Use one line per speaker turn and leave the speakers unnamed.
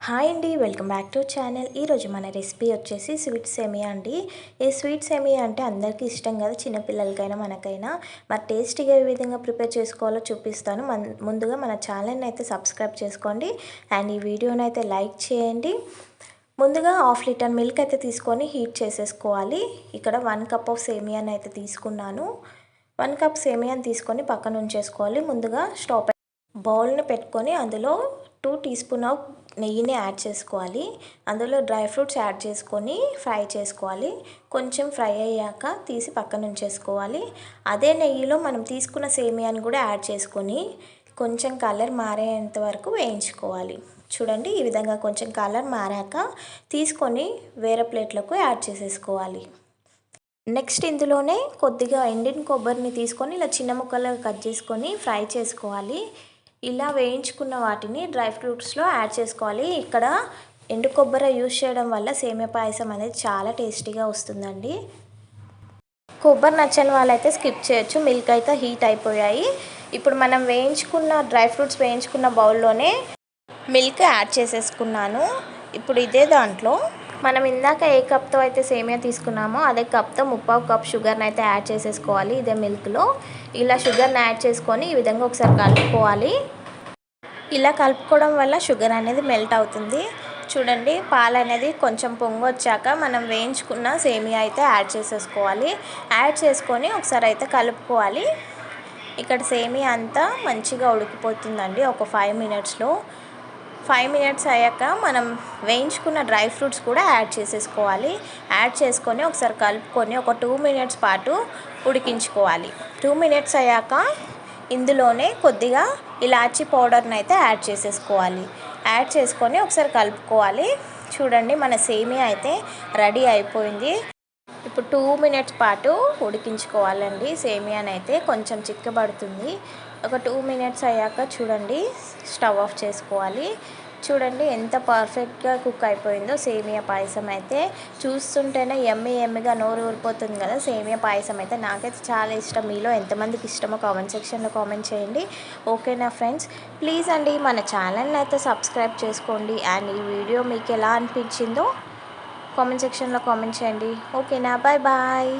Hi అండి welcome back to channel. ఈరోజు మన రెసిపీ వచ్చేసి స్వీట్ సేమియా అండి. ఈ స్వీట్ సేమియా అంటే అందరికీ ఇష్టం కదా చిన్నపిల్లలకైనా మనకైనా. మరి టేస్టీగా ఏ విధంగా ప్రిపేర్ చేసుకోవాలో చూపిస్తాను. మన ముందుగా మన ఛానల్ని అయితే సబ్స్క్రైబ్ చేసుకోండి. అండ్ ఈ వీడియోని అయితే లైక్ చేయండి. ముందుగా హాఫ్ లీటర్ మిల్క్ అయితే తీసుకొని హీట్ చేసేసుకోవాలి. ఇక్కడ వన్ కప్ ఆఫ్ సేమియాని అయితే తీసుకున్నాను. వన్ కప్ సేమియాని తీసుకొని పక్కన ఉంచేసుకోవాలి. ముందుగా స్టవ్ బౌల్ని పెట్టుకొని అందులో టూ టీ స్పూన్ ఆఫ్ నెయ్యిని యాడ్ చేసుకోవాలి. అందులో డ్రై ఫ్రూట్స్ యాడ్ చేసుకొని ఫ్రై చేసుకోవాలి. కొంచెం ఫ్రై అయ్యాక తీసి పక్కన ఉంచేసుకోవాలి. అదే నెయ్యిలో మనం తీసుకున్న సేమియాని కూడా యాడ్ చేసుకొని కొంచెం కలర్ మారేంత వరకు వేయించుకోవాలి. చూడండి ఈ విధంగా కొంచెం కలర్ మారాక తీసుకొని వేరే ప్లేట్లకు యాడ్ చేసేసుకోవాలి. నెక్స్ట్ ఇందులోనే కొద్దిగా ఎండిన కొబ్బరిని తీసుకొని ఇలా చిన్న ముక్కలుగా కట్ చేసుకొని ఫ్రై చేసుకోవాలి. ఇలా వేయించుకున్న వాటిని డ్రై ఫ్రూట్స్లో యాడ్ చేసుకోవాలి. ఇక్కడ ఎండు కొబ్బరి యూజ్ చేయడం వల్ల సేమియా పాయసం అనేది చాలా టేస్టీగా వస్తుందండి. కొబ్బరి నచ్చని వాళ్ళైతే స్కిప్ చేయొచ్చు. మిల్క్ అయితే హీట్ అయిపోయాయి. ఇప్పుడు మనం వేయించుకున్న డ్రై ఫ్రూట్స్ వేయించుకున్న బౌల్లోనే మిల్క్ యాడ్ చేసేసుకున్నాను. ఇప్పుడు ఇదే దాంట్లో మనం ఇందాక ఏ కప్తో అయితే సేమియా తీసుకున్నామో అదే కప్తో ముప్పావు కప్ షుగర్ని అయితే యాడ్ చేసేసుకోవాలి ఇదే మిల్క్లో. ఇలా షుగర్ని యాడ్ చేసుకొని ఈ విధంగా ఒకసారి కలుపుకోవాలి. ఇలా కలుపుకోవడం వల్ల షుగర్ అనేది మెల్ట్ అవుతుంది. చూడండి పాలు అనేది కొంచెం పొంగు వచ్చాక మనం వేయించుకున్న సేమియా అయితే యాడ్ చేసేసుకోవాలి. యాడ్ చేసుకొని ఒకసారి అయితే కలుపుకోవాలి. ఇక్కడ సేమియా అంతా మంచిగా ఉడికిపోతుందండి ఒక ఫైవ్ మినిట్స్లో. ఫైవ్ మినిట్స్ అయ్యాక మనం వేయించుకున్న డ్రై ఫ్రూట్స్ కూడా యాడ్ చేసేసుకోవాలి. యాడ్ చేసుకొని ఒకసారి కలుపుకొని ఒక టూ మినిట్స్ పాటు ఉడికించుకోవాలి. టూ మినిట్స్ అయ్యాక ఇందులోనే కొద్దిగా ఇలాచీ పౌడర్ని అయితే యాడ్ చేసేసుకోవాలి. యాడ్ చేసుకొని ఒకసారి కలుపుకోవాలి. చూడండి మన సేమియా అయితే రెడీ అయిపోయింది. ఇప్పుడు టూ మినిట్స్ పాటు ఉడికించుకోవాలండి. సేమియాని అయితే కొంచెం చిక్కబడుతుంది. ఒక టూ మినిట్స్ అయ్యాక చూడండి స్టవ్ ఆఫ్ చేసుకోవాలి. చూడండి ఎంత పర్ఫెక్ట్గా కుక్ అయిపోయిందో సేమియా పాయసం అయితే. చూస్తుంటేనే ఎమ్మి ఎమ్మిగా నోరు ఊరిపోతుంది కదా సేమియా పాయసం అయితే. నాకైతే చాలా ఇష్టం. మీలో ఎంతమందికి ఇష్టమో కామెంట్ సెక్షన్లో కామెంట్ చేయండి. ఓకేనా ఫ్రెండ్స్? ప్లీజ్ అండి మన ఛానల్ని అయితే సబ్స్క్రైబ్ చేసుకోండి. అండ్ ఈ వీడియో మీకు ఎలా అనిపించిందో కామెంట్ సెక్షన్లో కామెంట్ చేయండి. ఓకేనా? Bye bye.